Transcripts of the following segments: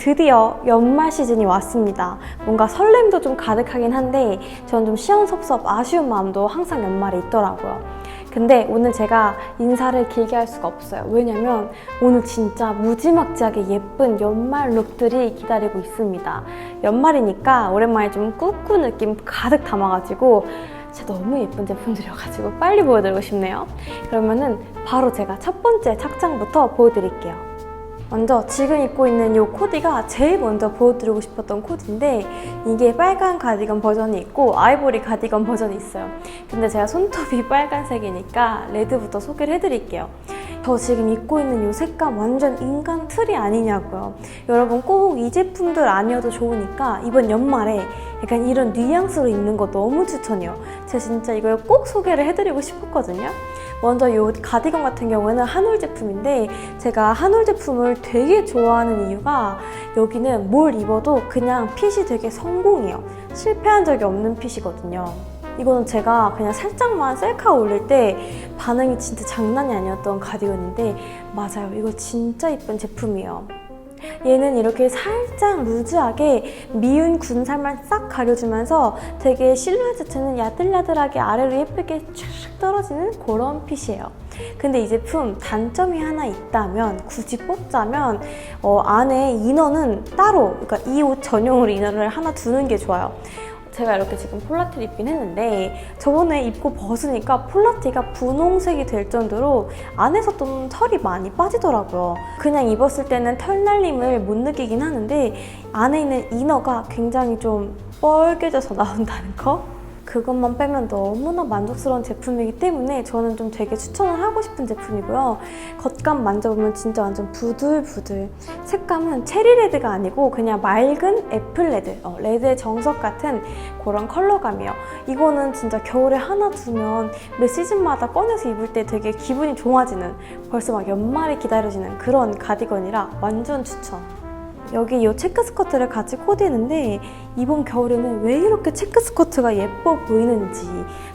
드디어 연말 시즌이 왔습니다. 뭔가 설렘도 좀 가득하긴 한데 저는 좀 시원섭섭 아쉬운 마음도 항상 연말에 있더라고요. 근데 오늘 제가 인사를 길게 할 수가 없어요. 왜냐면 오늘 진짜 무지막지하게 예쁜 연말 룩들이 기다리고 있습니다. 연말이니까 오랜만에 좀 꾸꾸 느낌 가득 담아가지고 진짜 너무 예쁜 제품들이어가지고 빨리 보여드리고 싶네요. 그러면은 바로 제가 첫 번째 착장부터 보여드릴게요. 먼저 지금 입고 있는 이 코디가 제일 먼저 보여드리고 싶었던 코디인데 이게 빨간 가디건 버전이 있고 아이보리 가디건 버전이 있어요. 근데 제가 손톱이 빨간색이니까 레드부터 소개를 해드릴게요. 저 지금 입고 있는 이 색감 완전 인간 틀이 아니냐고요. 여러분 꼭 이 제품들 아니어도 좋으니까 이번 연말에 약간 이런 뉘앙스로 입는 거 너무 추천해요. 제가 진짜 이걸 꼭 소개를 해드리고 싶었거든요. 먼저 이 가디건 같은 경우에는 한올 제품인데 제가 한올 제품을 되게 좋아하는 이유가 여기는 뭘 입어도 그냥 핏이 되게 성공이에요. 실패한 적이 없는 핏이거든요. 이거는 제가 그냥 살짝만 셀카 올릴 때 반응이 진짜 장난이 아니었던 가디건인데 맞아요. 이거 진짜 예쁜 제품이에요. 얘는 이렇게 살짝 루즈하게 미운 군살만 싹 가려주면서 되게 실루엣 자체는 야들야들하게 아래로 예쁘게 쫙 떨어지는 그런 핏이에요. 근데 이 제품 단점이 하나 있다면 굳이 뽑자면 어, 안에 이너는 따로 그러니까 이 옷 전용으로 이너를 하나 두는 게 좋아요. 제가 이렇게 지금 폴라티를 입긴 했는데 저번에 입고 벗으니까 폴라티가 분홍색이 될 정도로 안에서 좀 털이 많이 빠지더라고요. 그냥 입었을 때는 털 날림을 못 느끼긴 하는데 안에 있는 이너가 굉장히 좀 뻘개져서 나온다는 거? 그것만 빼면 너무나 만족스러운 제품이기 때문에 저는 좀 되게 추천을 하고 싶은 제품이고요. 겉감 만져보면 진짜 완전 부들부들. 색감은 체리레드가 아니고 그냥 맑은 애플레드, 어, 레드의 정석 같은 그런 컬러감이에요. 이거는 진짜 겨울에 하나 두면 매 시즌마다 꺼내서 입을 때 되게 기분이 좋아지는 벌써 막 연말이 기다려지는 그런 가디건이라 완전 추천. 여기 이 체크 스커트를 같이 코디했는데 이번 겨울에는 왜 이렇게 체크 스커트가 예뻐 보이는지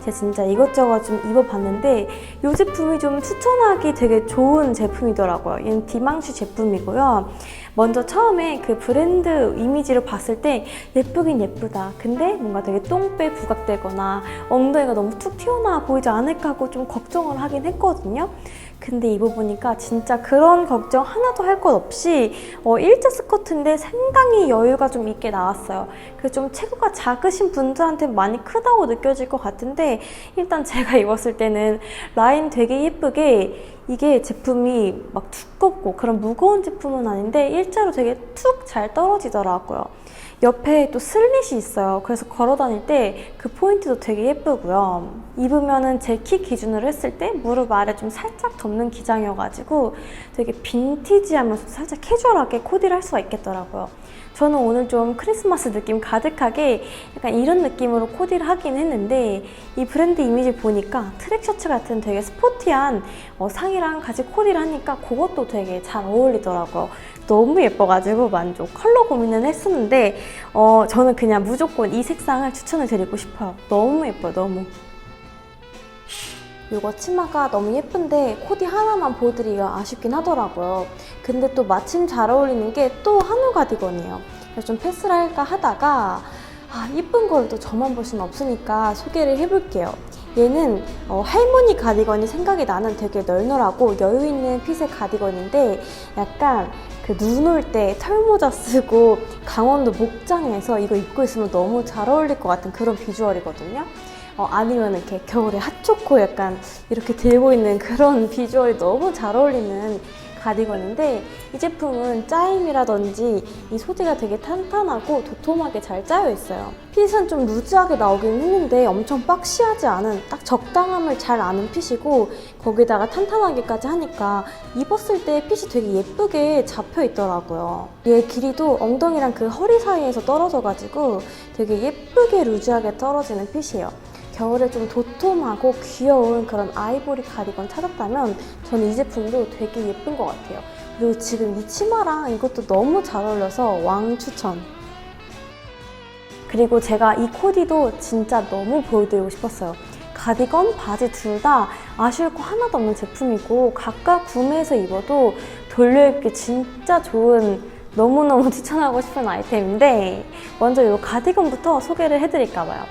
제가 진짜 이것저것 좀 입어봤는데 이 제품이 좀 추천하기 되게 좋은 제품이더라고요. 얘는 디망슈 제품이고요. 먼저 처음에 그 브랜드 이미지를 봤을 때 예쁘긴 예쁘다. 근데 뭔가 되게 똥배 부각되거나 엉덩이가 너무 툭 튀어나와 보이지 않을까 하고 좀 걱정을 하긴 했거든요. 근데 입어보니까 진짜 그런 걱정 하나도 할 것 없이 어, 일자 스커트인데 상당히 여유가 좀 있게 나왔어요. 그래서 좀 체구가 작으신 분들한테 많이 크다고 느껴질 것 같은데 일단 제가 입었을 때는 라인 되게 예쁘게 이게 제품이 막 두껍고 그런 무거운 제품은 아닌데 일자로 되게 툭 잘 떨어지더라고요. 옆에 또 슬릿이 있어요. 그래서 걸어 다닐 때 그 포인트도 되게 예쁘고요. 입으면은 제 키 기준으로 했을 때 무릎 아래 좀 살짝 덮는 기장이어가지고 되게 빈티지하면서 살짝 캐주얼하게 코디를 할 수가 있겠더라고요. 저는 오늘 좀 크리스마스 느낌 가득하게 약간 이런 느낌으로 코디를 하긴 했는데 이 브랜드 이미지 보니까 트랙 셔츠 같은 되게 스포티한 어, 상이랑 같이 코디를 하니까 그것도 되게 잘 어울리더라고요. 너무 예뻐가지고 만족. 컬러 고민은 했었는데 어, 저는 그냥 무조건 이 색상을 추천을 드리고 싶어요. 너무 예뻐요, 너무. 이거 치마가 너무 예쁜데 코디 하나만 보여드리기가 아쉽긴 하더라고요. 근데 또 마침 잘 어울리는 게 또 한우 가디건이에요. 그래서 좀 패스를 할까 하다가 아, 예쁜 걸 또 저만 볼 수는 없으니까 소개를 해볼게요. 얘는 어, 할머니 가디건이 생각이 나는 되게 널널하고 여유 있는 핏의 가디건인데 약간 그 눈 올 때 털모자 쓰고 강원도 목장에서 이거 입고 있으면 너무 잘 어울릴 것 같은 그런 비주얼이거든요. 어, 아니면 이렇게 겨울에 핫초코 약간 이렇게 들고 있는 그런 비주얼이 너무 잘 어울리는 가디건인데 이 제품은 짜임이라든지 이 소재가 되게 탄탄하고 도톰하게 잘 짜여 있어요. 핏은 좀 루즈하게 나오긴 했는데 엄청 박시하지 않은 딱 적당함을 잘 아는 핏이고 거기다가 탄탄하게까지 하니까 입었을 때 핏이 되게 예쁘게 잡혀 있더라고요. 얘 길이도 엉덩이랑 그 허리 사이에서 떨어져가지고 되게 예쁘게 루즈하게 떨어지는 핏이에요. 겨울에 좀 도톰하고 귀여운 그런 아이보리 가디건 찾았다면 저는 이 제품도 되게 예쁜 것 같아요. 그리고 지금 이 치마랑 이것도 너무 잘 어울려서 왕 추천. 그리고 제가 이 코디도 진짜 너무 보여드리고 싶었어요. 가디건, 바지 둘 다 아쉬울 거 하나도 없는 제품이고 각각 구매해서 입어도 돌려입기 진짜 좋은 너무너무 추천하고 싶은 아이템인데 먼저 이 가디건부터 소개를 해드릴까 봐요.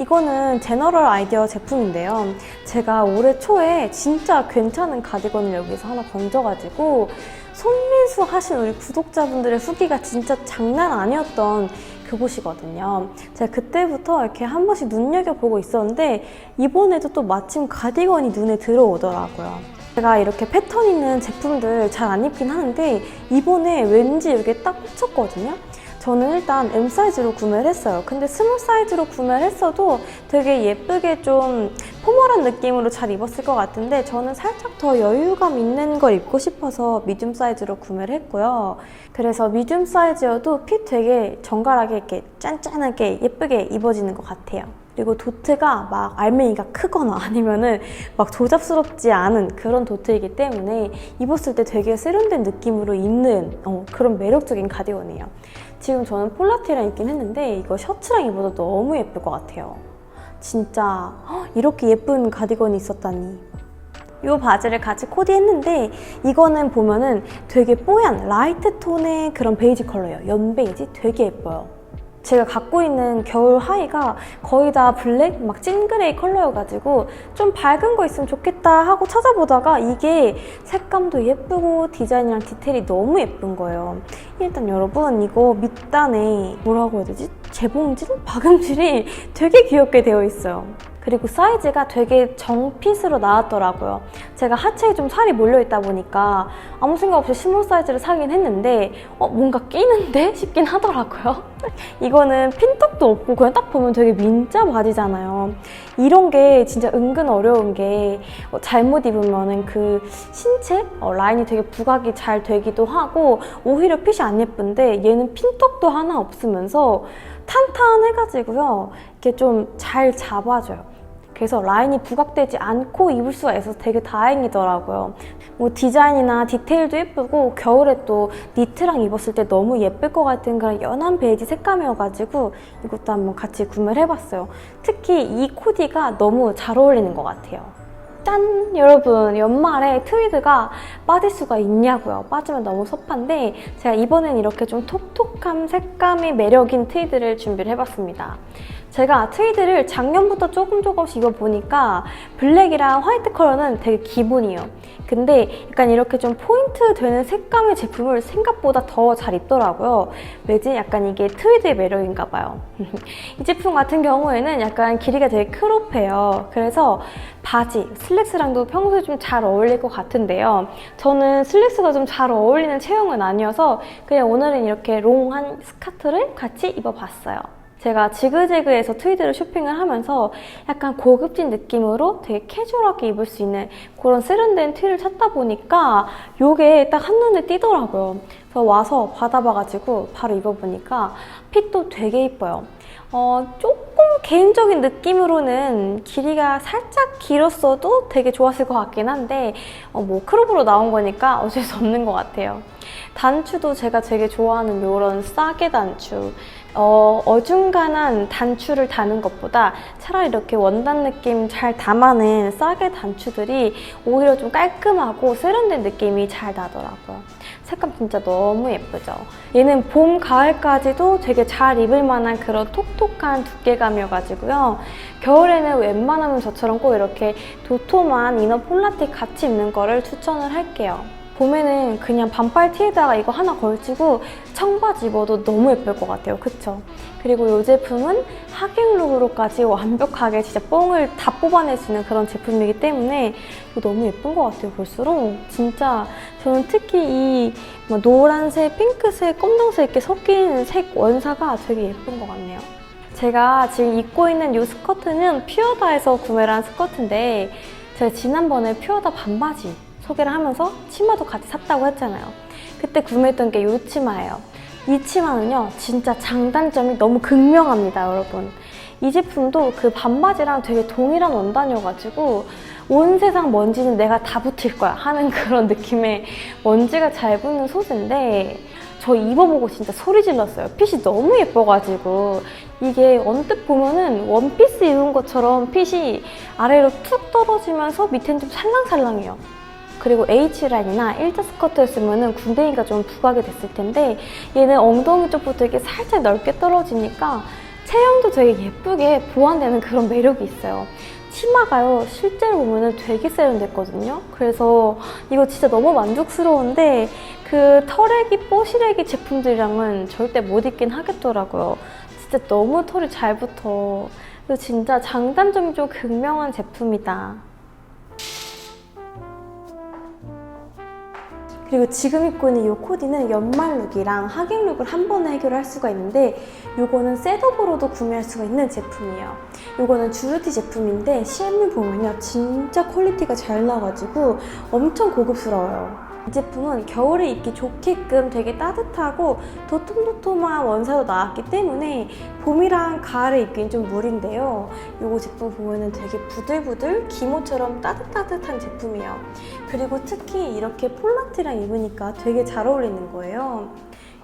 이거는 제너럴 아이디어 제품인데요. 제가 올해 초에 진짜 괜찮은 가디건을 여기서 하나 건져가지고 손민수 하신 우리 구독자분들의 후기가 진짜 장난 아니었던 그곳이거든요. 제가 그때부터 이렇게 한 번씩 눈여겨보고 있었는데 이번에도 또 마침 가디건이 눈에 들어오더라고요. 제가 이렇게 패턴 있는 제품들 잘 안 입긴 하는데 이번에 왠지 이게 딱 꽂혔거든요. 저는 일단 M 사이즈로 구매를 했어요. 근데 스몰 사이즈로 구매를 했어도 되게 예쁘게 좀 포멀한 느낌으로 잘 입었을 것 같은데 저는 살짝 더 여유감 있는 걸 입고 싶어서 미디움 사이즈로 구매를 했고요. 그래서 미디움 사이즈여도 핏 되게 정갈하게 이렇게 짠짠하게 예쁘게 입어지는 것 같아요. 그리고 도트가 막 알맹이가 크거나 아니면은 막 조잡스럽지 않은 그런 도트이기 때문에 입었을 때 되게 세련된 느낌으로 입는 어, 그런 매력적인 가디건이에요. 지금 저는 폴라티랑 입긴 했는데 이거 셔츠랑 입어도 너무 예쁠 것 같아요. 진짜 헉, 이렇게 예쁜 가디건이 있었다니. 이 바지를 같이 코디했는데 이거는 보면은 되게 뽀얀 라이트 톤의 그런 베이지 컬러예요. 연베이지 되게 예뻐요. 제가 갖고 있는 겨울 하의가 거의 다 블랙, 막 찐그레이 컬러여가지고 좀 밝은 거 있으면 좋겠다 하고 찾아보다가 이게 색감도 예쁘고 디자인이랑 디테일이 너무 예쁜 거예요. 일단 여러분 이거 밑단에 뭐라고 해야 되지? 재봉질? 박음질이 되게 귀엽게 되어 있어요. 그리고 사이즈가 되게 정핏으로 나왔더라고요. 제가 하체에 좀 살이 몰려있다 보니까 아무 생각 없이 스몰 사이즈를 사긴 했는데 어, 뭔가 끼는데? 싶긴 하더라고요. 이거는 핀턱도 없고 그냥 딱 보면 되게 민자 바지잖아요. 이런 게 진짜 은근 어려운 게 어, 잘못 입으면은 그 신체 어, 라인이 되게 부각이 잘 되기도 하고 오히려 핏이 안 예쁜데 얘는 핀턱도 하나 없으면서 탄탄해가지고요. 이렇게 좀 잘 잡아줘요. 그래서 라인이 부각되지 않고 입을 수가 있어서 되게 다행이더라고요. 뭐 디자인이나 디테일도 예쁘고 겨울에 또 니트랑 입었을 때 너무 예쁠 것 같은 그런 연한 베이지 색감이어가지고 이것도 한번 같이 구매를 해봤어요. 특히 이 코디가 너무 잘 어울리는 것 같아요. 짠! 여러분 연말에 트위드가 빠질 수가 있냐고요. 빠지면 너무 섭한데 제가 이번엔 이렇게 좀 톡톡한 색감이 매력인 트위드를 준비를 해봤습니다. 제가 트위드를 작년부터 조금 조금씩 입어보니까 블랙이랑 화이트 컬러는 되게 기본이에요. 근데 약간 이렇게 좀 포인트 되는 색감의 제품을 생각보다 더 잘 입더라고요. 왜지? 약간 이게 트위드의 매력인가 봐요. 이 제품 같은 경우에는 약간 길이가 되게 크롭해요. 그래서 바지, 슬랙스랑도 평소에 좀 잘 어울릴 것 같은데요. 저는 슬랙스가 좀 잘 어울리는 체형은 아니어서 그냥 오늘은 이렇게 롱한 스카트를 같이 입어봤어요. 제가 지그재그에서 트위드를 쇼핑을 하면서 약간 고급진 느낌으로 되게 캐주얼하게 입을 수 있는 그런 세련된 티를 찾다 보니까 이게 딱 한눈에 띄더라고요. 그래서 와서 받아봐가지고 바로 입어보니까 핏도 되게 이뻐요. 어, 조금 개인적인 느낌으로는 길이가 살짝 길었어도 되게 좋았을 것 같긴 한데 어, 뭐 크롭으로 나온 거니까 어쩔 수 없는 것 같아요. 단추도 제가 되게 좋아하는 이런 싸게 단추 어, 어중간한 단추를 다는 것보다 차라리 이렇게 원단 느낌 잘 담아낸 싸게 단추들이 오히려 좀 깔끔하고 세련된 느낌이 잘 나더라고요. 색감 진짜 너무 예쁘죠? 얘는 봄, 가을까지도 되게 잘 입을 만한 그런 톡톡한 두께감이어가지고요. 겨울에는 웬만하면 저처럼 꼭 이렇게 도톰한 이너 폴라틱 같이 입는 거를 추천을 할게요. 봄에는 그냥 반팔 티에다가 이거 하나 걸치고 청바지 입어도 너무 예쁠 것 같아요. 그쵸? 그리고 이 제품은 하객룩으로까지 완벽하게 진짜 뽕을 다 뽑아낼 수 있는 그런 제품이기 때문에 너무 예쁜 것 같아요. 볼수록 진짜 저는 특히 이뭐 노란색, 핑크색, 검정색 이렇게 섞인 색 원사가 되게 예쁜 것 같네요. 제가 지금 입고 있는 이 스커트는 퓨어다에서 구매를 한 스커트인데 제가 지난번에 퓨어다 반바지 소개를 하면서 치마도 같이 샀다고 했잖아요. 그때 구매했던 게 이 치마예요. 이 치마는요, 진짜 장단점이 너무 극명합니다, 여러분. 이 제품도 그 반바지랑 되게 동일한 원단이어가지고 온 세상 먼지는 내가 다 붙일 거야 하는 그런 느낌의 먼지가 잘 붙는 소재인데 저 입어보고 진짜 소리 질렀어요. 핏이 너무 예뻐가지고 이게 언뜻 보면은 원피스 입은 것처럼 핏이 아래로 툭 떨어지면서 밑엔 좀 살랑살랑해요. 그리고 H라인이나 일자 스커트였으면 궁뎅이가 좀 부각이 됐을 텐데 얘는 엉덩이 쪽부터 이렇게 살짝 넓게 떨어지니까 체형도 되게 예쁘게 보완되는 그런 매력이 있어요. 치마가요 실제로 보면은 되게 세련됐거든요. 그래서 이거 진짜 너무 만족스러운데 그 털애기 뽀시래기 제품들이랑은 절대 못 입긴 하겠더라고요. 진짜 너무 털이 잘 붙어. 그래서 진짜 장단점이 좀 극명한 제품이다. 그리고 지금 입고 있는 이 코디는 연말 룩이랑 하객 룩을 한 번에 해결할 수가 있는데 이거는 셋업으로도 구매할 수가 있는 제품이에요. 이거는 주르티 제품인데 실물 보면요 진짜 퀄리티가 잘 나와가지고 엄청 고급스러워요. 이 제품은 겨울에 입기 좋게끔 되게 따뜻하고 도톰도톰한 원사로 나왔기 때문에 봄이랑 가을에 입기는 좀 무리인데요. 이거 제품 보면은 되게 부들부들 기모처럼 따뜻따뜻한 제품이에요. 그리고 특히 이렇게 폴라티랑 입으니까 되게 잘 어울리는 거예요.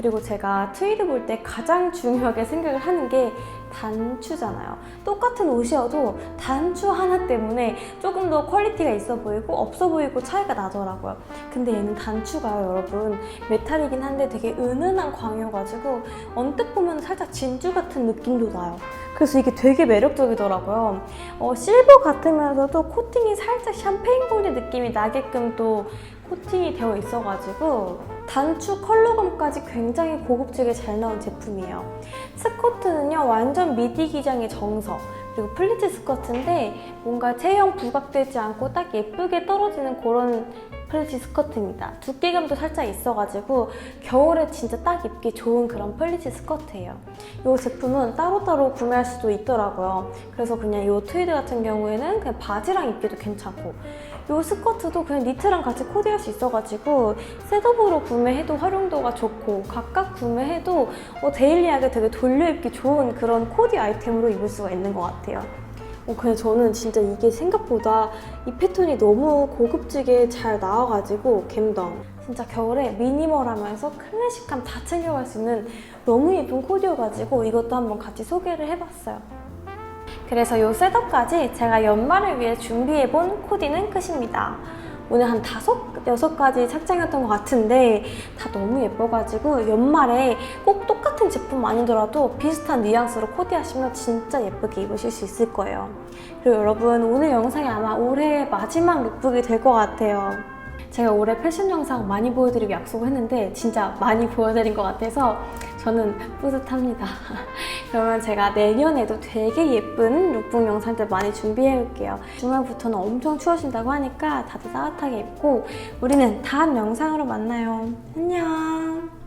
그리고 제가 트위드 볼 때 가장 중요하게 생각을 하는 게 단추잖아요. 똑같은 옷이어도 단추 하나 때문에 조금 더 퀄리티가 있어 보이고 없어 보이고 차이가 나더라고요. 근데 얘는 단추가요, 여러분. 메탈이긴 한데 되게 은은한 광이어가지고 언뜻 보면 살짝 진주 같은 느낌도 나요. 그래서 이게 되게 매력적이더라고요. 어, 실버 같으면서도 코팅이 살짝 샴페인 골드 느낌이 나게끔 또 코팅이 되어 있어가지고 단추 컬러감까지 굉장히 고급지게 잘 나온 제품이에요. 스커트는요 완전 미디 기장의 정석 그리고 플리츠 스커트인데 뭔가 체형 부각되지 않고 딱 예쁘게 떨어지는 그런 플리츠 스커트입니다. 두께감도 살짝 있어가지고 겨울에 진짜 딱 입기 좋은 그런 플리츠 스커트예요. 이 제품은 따로따로 구매할 수도 있더라고요. 그래서 그냥 이 트위드 같은 경우에는 그냥 바지랑 입기도 괜찮고 이 스커트도 그냥 니트랑 같이 코디할 수 있어가지고 셋업으로 구매해도 활용도가 좋고 각각 구매해도 어, 데일리하게 되게 돌려 입기 좋은 그런 코디 아이템으로 입을 수가 있는 것 같아요. 어, 근데 저는 진짜 이게 생각보다 이 패턴이 너무 고급지게 잘 나와가지고 갬덩. 진짜 겨울에 미니멀하면서 클래식감 다 챙겨갈 수 있는 너무 예쁜 코디여가지고 이것도 한번 같이 소개를 해봤어요. 그래서 이 셋업까지 제가 연말을 위해 준비해본 코디는 끝입니다. 오늘 한 다섯, 여섯 가지 착장했던 것 같은데 다 너무 예뻐가지고 연말에 꼭 똑같은 제품 아니더라도 비슷한 뉘앙스로 코디하시면 진짜 예쁘게 입으실 수 있을 거예요. 그리고 여러분 오늘 영상이 아마 올해의 마지막 룩북이 될 것 같아요. 제가 올해 패션 영상 많이 보여드리고 약속을 했는데 진짜 많이 보여드린 것 같아서 저는 뿌듯합니다. 그러면 제가 내년에도 되게 예쁜 룩북 영상들 많이 준비해 올게요. 주말부터는 엄청 추워진다고 하니까 다들 따뜻하게 입고 우리는 다음 영상으로 만나요. 안녕.